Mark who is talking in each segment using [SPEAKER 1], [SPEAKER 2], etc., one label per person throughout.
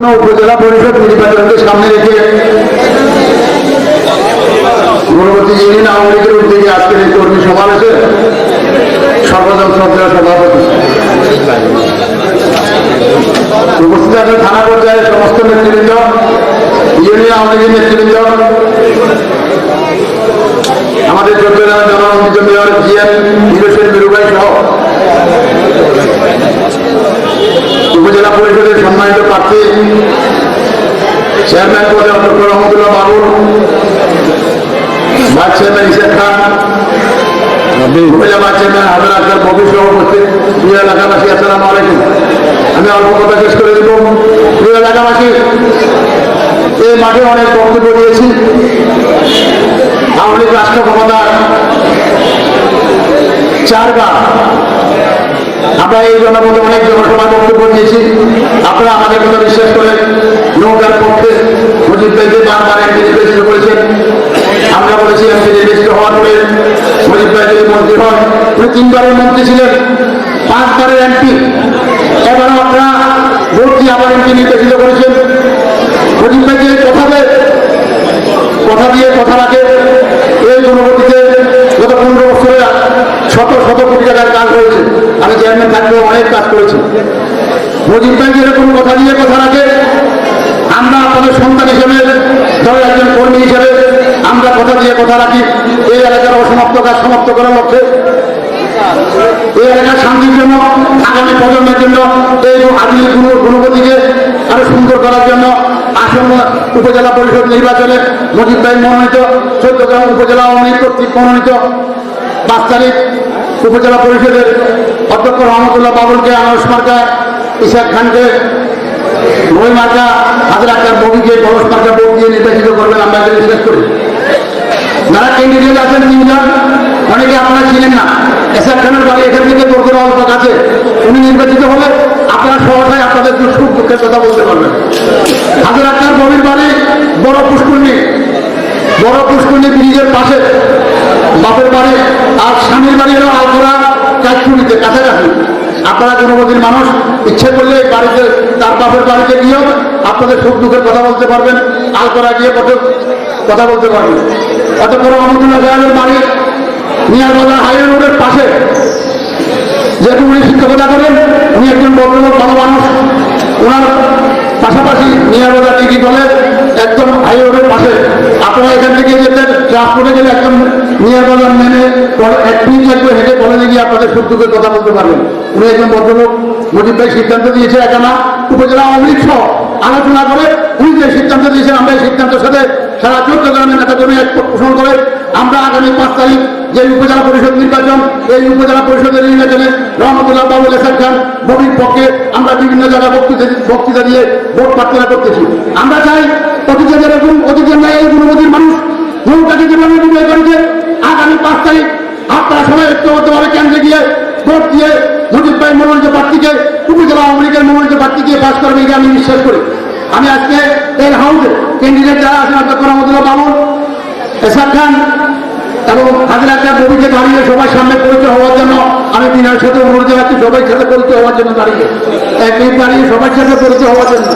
[SPEAKER 1] উপজেলা পরিষদ নির্বাচনকে সামনে রেখে গুণবতী ইউনিয়ন আওয়ামী লীগের উদ্যোগে আজকের এই কর্মী সমাবেশে সর্বজন শ্রদ্ধা সভাপতি উপস্থিত আছেন থানা পর্যায়ের সমস্ত নেতৃবৃন্দ, ইউনিয়ন আওয়ামী লীগের নেতৃবৃন্দ, আমাদের চট্টগ্রামের জনমন্ত্রিত মেয়র জি এম হিরোসেন মিরুবাই সহ উপজেলা পরিষদের সম্মানিত প্রার্থী, চেয়ারম্যান পদে অধ্যক্ষ রহমতুল্লাহ বাবুর ভাইস চেয়ারম্যান ইসেক খান, উপজেলা ভাইস চেয়ারম্যান হাজার আক্তার ববি সহ উপস্থিত। প্রিয় এলাকাবাসী, আসসালামু আলাইকুম। আমি অল্প কথা শেষ করে দেব। প্রিয় এলাকাবাসী, এই মাঠে অনেক বক্তব্য দিয়েছি। আওয়ামী লীগ রাষ্ট্র ক্ষমতার চারবার আমরা এই জনপদে অনেক জনসভায় বক্তব্য দিয়েছি আপনারা আমাদের কথা বিশ্বাস করেন নৌকার পক্ষে মুজিব ভাইকে বারবার এমপি নির্বাচিত করেছেন আমরা বলেছি এমপি নির্বাচিত হওয়ার পরে মুজিব ভাই যদি মন্ত্রী হন উনি তিনবারের মন্ত্রী ছিলেন, পাঁচবারের এমপি। এবারও আপনারা ভোট দিয়ে আবার এমপি নির্বাচিত করেছেন। মুজিব ভাইকে কথা দেয় কথা দিয়ে কথা রাখে। এই জনগতিতে গত পনেরো বছরে শত শত কোটি টাকার কাজ হয়েছে। আমি চেয়ারম্যান থাকলেও অনেক কাজ করেছি। মজিদ ব্যাংক এরকম কথা দিয়ে কথা রাখে। আমরা আপনাদের সন্তান হিসেবে দলের একজন কর্মী হিসেবে আমরা কথা দিয়ে কথা রাখি। এই এলাকার অসমাপ্ত কাজ সমাপ্ত করার লক্ষ্যে এই এলাকার শান্তির জন্য আগামী প্রজন্মের জন্য, এই গুণ গুণগতিকে আরও সুন্দর করার জন্য আসন্ন উপজেলা পরিষদ নির্বাচনে মজিদ ভাই মনোনীত চোদ্দগ্রাম উপজেলা আওয়ামী কর্তৃক মনোনীত পাঁচ তারিখ উপজেলা পরিষদের অধ্যক্ষ রহমতুল্লাহ বাবুলকে, আনারস মার্কা, ইশাক খানকে বই মার্কা, হাজার আকার ববিকে কলস মার্কা ভোট দিয়ে নির্বাচিত করবেন, আমরা বিশ্বাস করি। যারা ক্যান্ডিডেট আছেন তিনজন অনেকে আপনারা চিনেন না। এসআর খানের বাড়ি এখান থেকে অল্প কাছে উনি নির্বাচিত হলে আপনারা সহসায় আপনাদের সুখ, দুঃখের কথা বলতে পারবেন। হাজার আক্তার ববির বাড়ি, বড় পুষ্করণী। বড় পুষ্করণী ব্রিজের পাশে। বাপের বাড়ি, আর স্বামীর বাড়ি হলো আলপোড়া কাজপুরিতে কাছাকাছি। আপনারা জনপতির মানুষ, ইচ্ছে করলে বাড়িতে, তার বাপের বাড়িতে গিয়েও আপনাদের সুখ, দুঃখের কথা বলতে পারবেন। আলপোড়া গিয়ে কত কথা বলতে পারবেন। অত বড় সাহেবের বাড়ি, মিয়ার বাজার হাইওয়ে রোডের পাশে যেহেতু উনি শিক্ষকতা করেন উনি একজন ভদ্রলোক ভালো মানুষ ওনার পাশাপাশি টিকি কলেজ একদম হাইওয়ে পাশে। আপনারা এখান থেকে যেতেন ট্রান্সপোর্টে গেলে একদম মিয়ার বাজার মেনে এক মিনিট লাগবে হেঁটে কলেজে গিয়ে আপনাদের সুখ কথা বলতে পারবেন। উনি একজন ভদ্রলোক মুজিব ভাই সিদ্ধান্ত দিয়েছে, একানা উপজেলা আওয়ামী লীগ সহ আলোচনা করে উনি যে সিদ্ধান্ত দিয়েছেন, আমরা এই সিদ্ধান্তের সাথে সারা চোদ্দ গ্রামের নেতা কর্মী এক পোষণ করে। আমরা আগামী পাঁচ তারিখ যে উপজেলা পরিষদ নির্বাচন, এই উপজেলা পরিষদের নির্বাচনে রহমতুল্লাহ বাবুল এসাদ খান ববির পক্ষে আমরা বিভিন্ন জায়গায় বক্তৃতা বক্তৃতা দিয়ে ভোট প্রার্থনা করতেছি। আমরা চাই অতীতে যেরকম অতীতের ন্যায় এই গুণবতীর মানুষ নৌকাকে যেভাবে বিজয় করেছে, আগামী পাঁচ তারিখ আপনারা সবাই ঐক্যবদ্ধভাবে কেন্দ্রে গিয়ে ভোট দিয়ে মুজিব ভাই মনোনীত প্রার্থীকে, উপজেলা আওয়ামী লীগের মনোনীত প্রার্থীকে পাশ করবে এটা আমি বিশ্বাস করি। আমি আজকে এর হাউসে ক্যান্ডিডেট যারা আছেন অধ্যক্ষ রহমতুল্লাহ বামন এসাদ খান এবং হাজির একটা ববিকে দাঁড়িয়ে সবার সামনে পরিচয় হওয়ার জন্য আমি বিনার সাথে অনুরোধ জানাচ্ছি, সবাই সাথে পরিচয় হওয়ার জন্য দাঁড়িয়ে। এক মিনিট দাঁড়িয়ে সবার সাথে পরিচয় হওয়ার জন্য।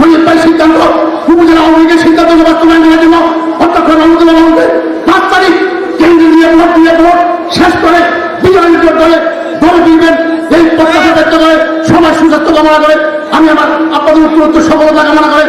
[SPEAKER 1] মুজিব ভাই সিদ্ধান্ত। উপজেলা আওয়ামী লীগের সিদ্ধান্ত বাস্তবায়নের জন্য অধ্যক্ষ রহমতুল্লাহ বাবুকে পাঁচ তারিখ কেন্দ্র দিয়ে ভোট দিয়ে ভোট, শেষ করে বিজয় দলে দিবেন এই প্রত্যাশা ব্যক্ত করে সমাজ সুস্বাস্থ্য কামনা করে, আমি আমার আপনাদের উত্তর উত্তর সফলতা কামনা করে